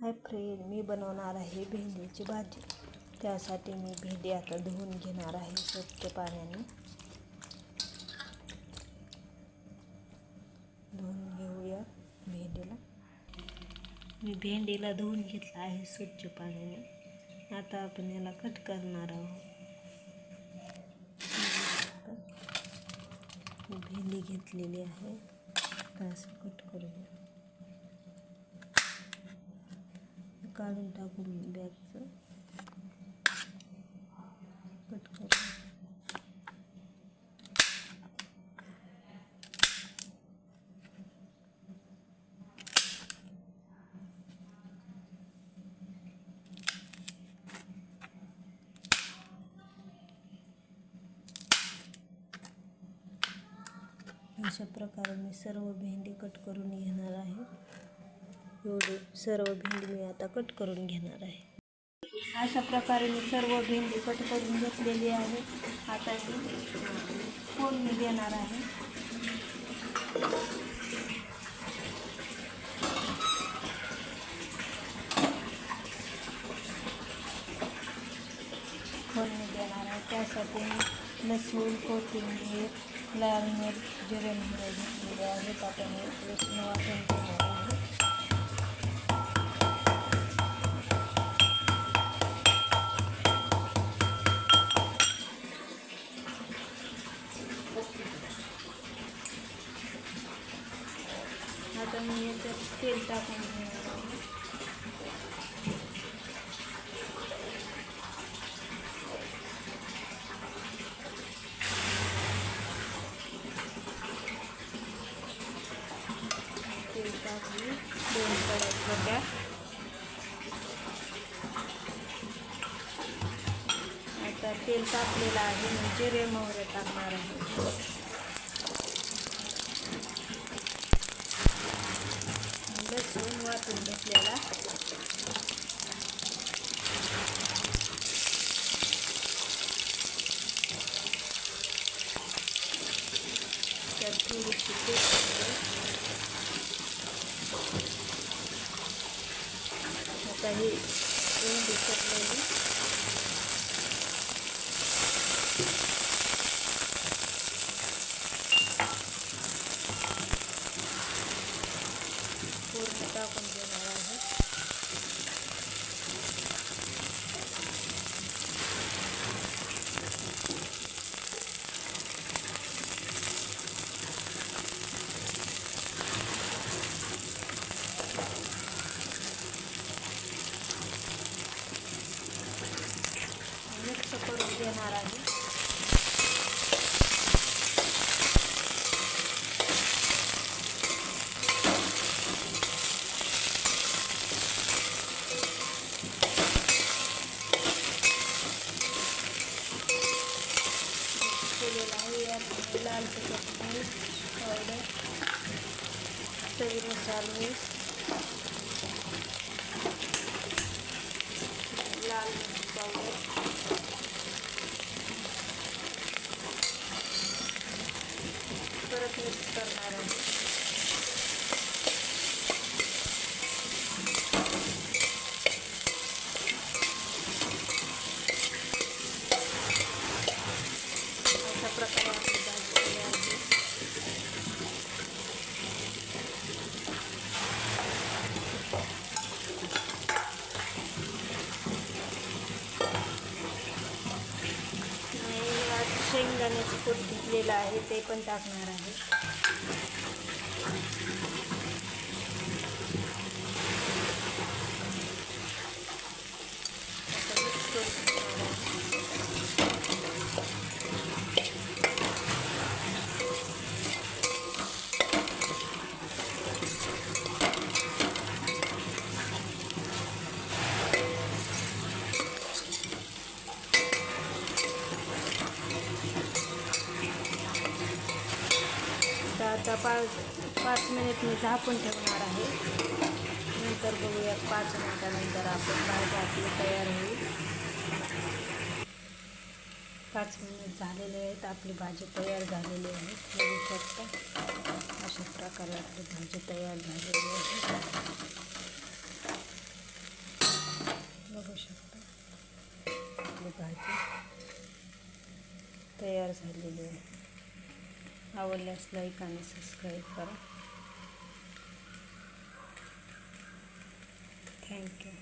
Hi friend मी बनवणार आहे भेंडीची भाजी. त्यासाठी मी भेंडी आता धुवून घेणार आहे स्वच्छ पाण्याने. धुवून घेऊया भेंडीला. मी भेंडीला धुवून घेतला आहे आता आपण याला कट करणार आहोत. मी भेंडी आता असं कट करूया. काढून टाकून बॅगचं कट करू। अशा प्रकारे मी सर्व भेंडी कट आहे. एवढी सर्व भेंडी मी आता कट आहे. अशा प्रकारे मी सर्व भेंडी कट आहे. आता मी लसूण, कोथिंबीर, लाल मिरच, जिरे मोहरे घेतलेले लसूण वाटून आणि याच्यात तेल टाकून तेल टाकली दोन कड्या आता तेल टाकलेलं आहे म्हणजे रेमोवर टाकणार आहे. आता हे दिसत नाही यात लाल तिखट मीठ सभी मीठ लाल मिर्च पाउडर। परत मिक्स करना आहे शेंगदाण्याचं कूट घेतलेलं आहे ते पण टाकणार आहे. आता पाच पाच मिनिट मी झाकून ठेवणार आहे. नंतर बघूया पाच मिनिटानंतर आपण भाजी आपली तयार होईल. पाच मिनिट झालेले आहेत. आपली भाजी तयार झालेली आहे. बघू शकता. अशा प्रकारे आपली भाजी तयार झालेली आहे. बघू शकता. आपली भाजी तयार झालेली आहे. आवडल्यास लाईक आणि सबस्क्राईब करा. थँक्यू